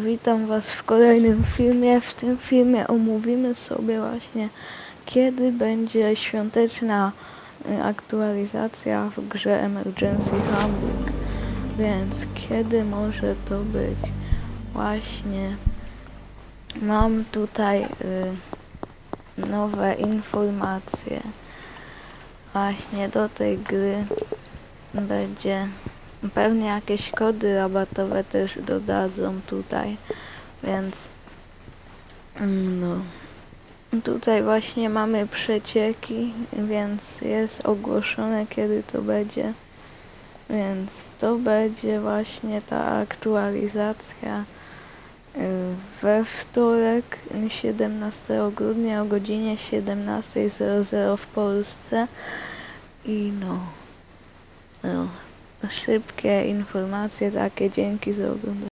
Witam Was w kolejnym filmie. W tym filmie omówimy sobie właśnie kiedy będzie świąteczna y, aktualizacja w grze Emergency Hamburg. Więc kiedy może to być? Właśnie mam tutaj y, nowe informacje. Właśnie do tej gry będzie pewnie jakieś kody rabatowe też dodadzą tutaj, więc no. Tutaj właśnie mamy przecieki, więc jest ogłoszone kiedy to będzie. Więc to będzie właśnie ta aktualizacja y, we wtorek 17 grudnia o godzinie 17.00 w Polsce. I no, no, szybkie informacje takie, dzięki za oglądanie.